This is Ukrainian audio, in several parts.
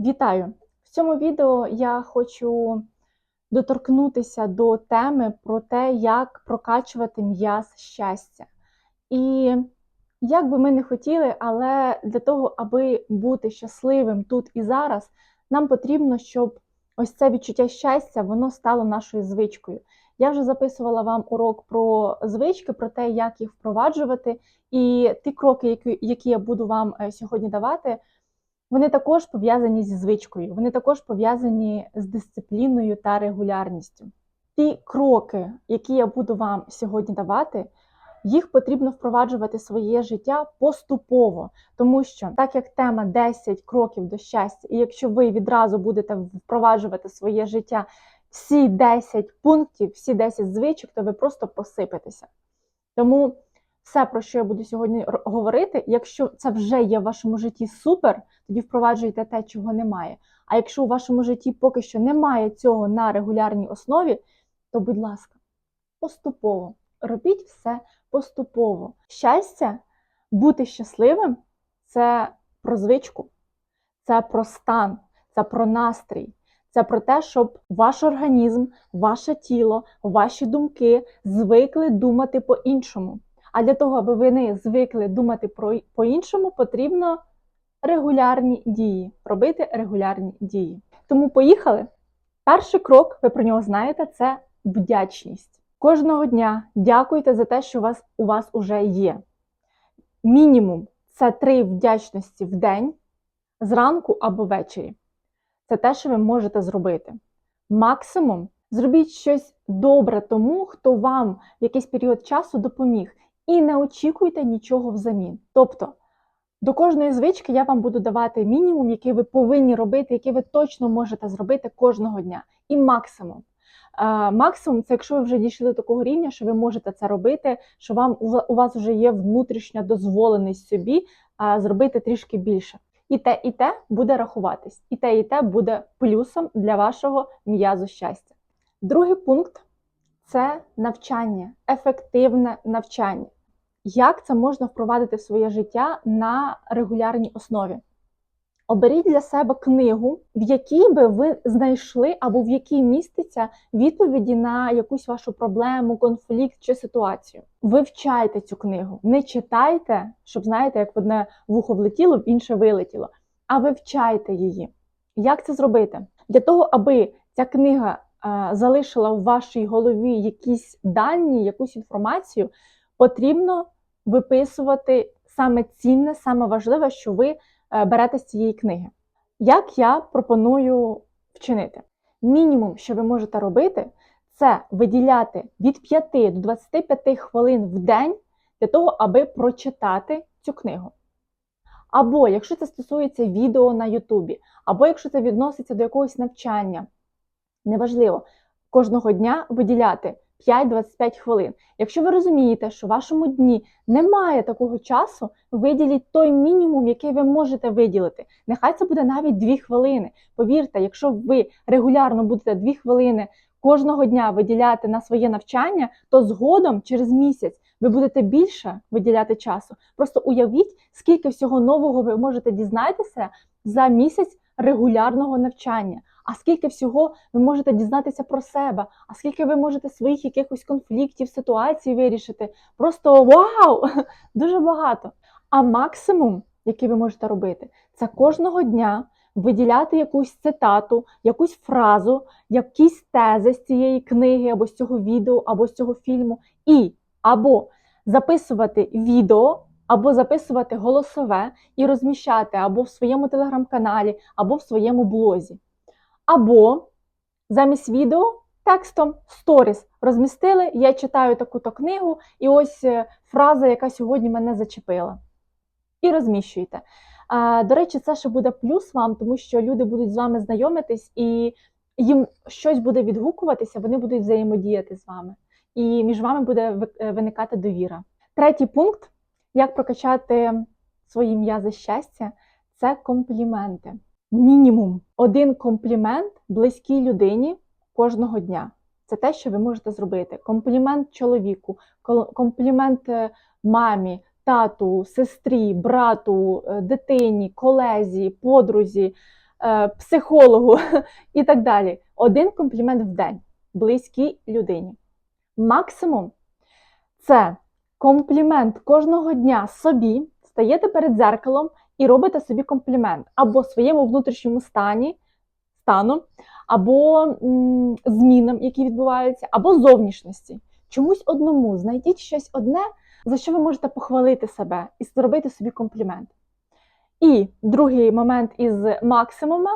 Вітаю! В цьому відео я хочу доторкнутися до теми про те, як прокачувати м'яз щастя. І як би ми не хотіли, але для того, аби бути щасливим тут і зараз, нам потрібно, щоб ось це відчуття щастя воно стало нашою звичкою. Я вже записувала вам урок про звички, про те, як їх впроваджувати, і ті кроки, які, я буду вам е, сьогодні давати. Вони також пов'язані зі звичкою, вони також пов'язані з дисципліною та регулярністю. Ті кроки, які я буду вам сьогодні давати, їх потрібно впроваджувати своє життя поступово, тому що так як тема 10 кроків до щастя, і якщо ви відразу будете впроваджувати своє життя всі 10 пунктів, всі 10 звичок, то ви просто посипетеся. Тому все, про що я буду сьогодні говорити, якщо це вже є в вашому житті супер, тоді впроваджуйте те, чого немає. А якщо у вашому житті поки що немає цього на регулярній основі, то, будь ласка, поступово робіть все поступово. Щастя, бути щасливим це про звичку, це про стан, це про настрій. Це про те, щоб ваш організм, ваше тіло, ваші думки звикли думати по-іншому. А для того, аби вони звикли думати про по-іншому, потрібно регулярні дії, робити регулярні дії. Тому поїхали. Перший крок, ви про нього знаєте, це вдячність. Кожного дня дякуйте за те, що у вас у вас уже є. Мінімум це три вдячності в день, зранку або ввечері. Це те, що ви можете зробити. Максимум зробіть щось добре тому, хто вам в якийсь період часу допоміг, і не очікуйте нічого взамін. Тобто, до кожної звички я вам буду давати мінімум, який ви повинні робити, який ви точно можете зробити кожного дня. І максимум. Е, Максимум це якщо ви вже дійшли до такого рівня, що ви можете це робити, що вам у вас вже є внутрішня дозволеність собі е, зробити трішки більше. І те, і те буде рахуватись, і те, і те буде плюсом для вашого м'язу щастя. Другий пункт це навчання, ефективне навчання. Як це можна впровадити в своє життя на регулярній основі? Оберіть для себе книгу, в якій би ви знайшли або в якій міститься відповіді на якусь вашу проблему, конфлікт чи ситуацію. Вивчайте цю книгу, не читайте, щоб знаєте, як в одне вухо влетіло, в інше вилетіло, а вивчайте її. Як це зробити? Для того, аби ця книга е, залишила в вашій голові якісь дані, якусь інформацію, потрібно виписувати саме цінне, саме важливе, що ви е, берете з цієї книги. Як я пропоную вчинити? Мінімум, що ви можете робити, це виділяти від 5 до 25 хвилин в день для того, аби прочитати цю книгу. Або якщо це стосується відео на Ютубі, або якщо це відноситься до якогось навчання, неважливо, кожного дня виділяти 5-25 хвилин. Якщо ви розумієте, що в вашому дні немає такого часу, виділіть той мінімум, який ви можете виділити. Нехай це буде навіть 2 хвилини. Повірте, якщо ви регулярно будете 2 хвилини кожного дня виділяти на своє навчання, то згодом через місяць ви будете більше виділяти часу. Просто уявіть, скільки всього нового ви можете дізнатися за місяць регулярного навчання. А скільки всього ви можете дізнатися про себе, а скільки ви можете своїх якихось конфліктів, ситуацій вирішити. Просто вау! Дуже багато. А максимум, який ви можете робити, це кожного дня виділяти якусь цитату, якусь фразу, якісь тези з цієї книги, або з цього відео, або з цього фільму, і або записувати відео. Або записувати голосове і розміщати або в своєму телеграм-каналі, або в своєму блозі. Або замість відео текстом сторіс розмістили, я читаю таку-то книгу, і ось е, фраза, яка сьогодні мене зачепила. І розміщуйте. До речі, це ще буде плюс вам, тому що люди будуть з вами знайомитись і їм щось буде відгукуватися, вони будуть взаємодіяти з вами. І між вами буде е, виникати довіра. Третій пункт, як прокачати свої м'язи щастя, це компліменти мінімум один комплімент близькій людині кожного дня. Це те, що ви можете зробити. Комплімент чоловіку, комплімент е, мамі, тату, сестрі, брату, е, дитині, колезі, подрузі. е, психологу і так далі. Один комплімент в день близькій людині. Максимум це комплімент кожного дня собі, стаєте перед дзеркалом і робите собі комплімент або своєму внутрішньому стані, стану, або м, змінам, які відбуваються, або зовнішності. Чомусь одному знайдіть щось одне, за що ви можете похвалити себе і зробити собі комплімент. І другий момент із максимума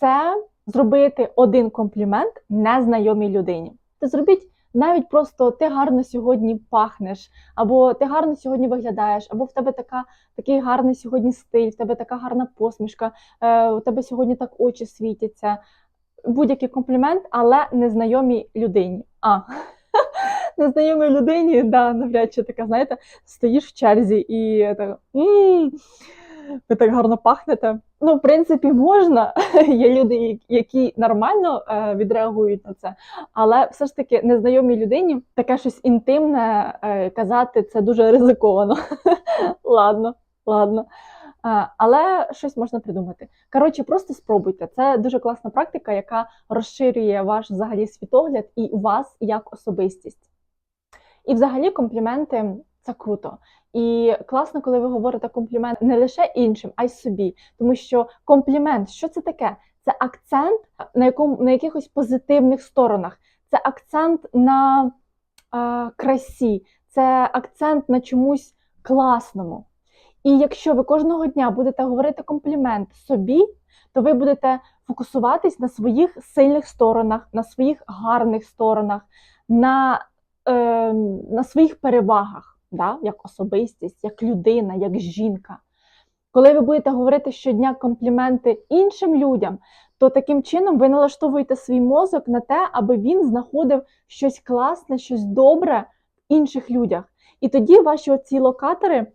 це зробити один комплімент незнайомій людині. Ти зробіть навіть просто ти гарно сьогодні пахнеш, або ти гарно сьогодні виглядаєш, або в тебе така, такий гарний сьогодні стиль, в тебе така гарна посмішка, е, у тебе сьогодні так очі світяться. Будь-який комплімент, але незнайомій людині. А, незнайомій людині, да, навряд чи така, знаєте, стоїш в черзі і так. «М, ви так гарно пахнете. Ну, в принципі, можна. Є люди, які нормально е, відреагують на це, але все ж таки незнайомій людині таке щось інтимне е, казати це дуже ризиковано. ладно, ладно. Е, але щось можна придумати. Коротше, просто спробуйте. Це дуже класна практика, яка розширює ваш взагалі світогляд і вас як особистість. І взагалі компліменти це круто. І класно, коли ви говорите комплімент не лише іншим, а й собі. Тому що комплімент, що це таке? Це акцент на якому на якихось позитивних сторонах, це акцент на е, красі, це акцент на чомусь класному. І якщо ви кожного дня будете говорити комплімент собі, то ви будете фокусуватись на своїх сильних сторонах, на своїх гарних сторонах, на, е, на своїх перевагах да, як особистість, як людина, як жінка. Коли ви будете говорити щодня компліменти іншим людям, то таким чином ви налаштовуєте свій мозок на те, аби він знаходив щось класне, щось добре в інших людях. І тоді ваші оці локатори,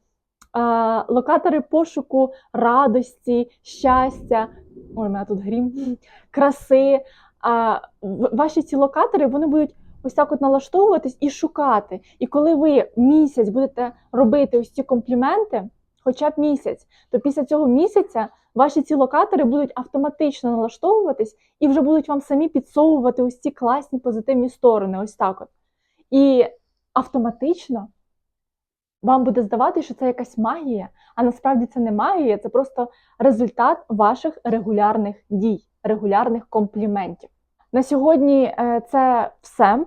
локатори пошуку радості, щастя, ой, мене тут грім, краси. Ваші ці локатори вони будуть ось так от налаштовуватись і шукати. І коли ви місяць будете робити ось ці компліменти, хоча б місяць, то після цього місяця ваші ці локатори будуть автоматично налаштовуватись і вже будуть вам самі підсовувати ось ці класні позитивні сторони. Ось так от. І автоматично вам буде здавати, що це якась магія, а насправді це не магія, це просто результат ваших регулярних дій, регулярних компліментів. На сьогодні е, це все.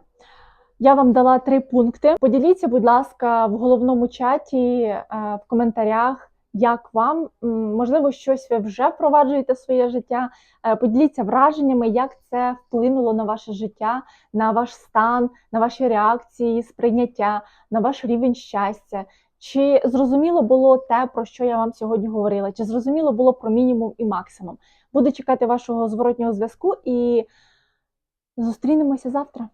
Я вам дала три пункти. Поділіться, будь ласка, в головному чаті, е, в коментарях, як вам можливо, щось ви вже впроваджуєте своє життя. Е, Поділіться враженнями, як це вплинуло на ваше життя, на ваш стан, на ваші реакції, сприйняття, на ваш рівень щастя. Чи зрозуміло було те, про що я вам сьогодні говорила? Чи зрозуміло було про мінімум і максимум? Буду чекати вашого зворотнього зв'язку і зустрінемося завтра.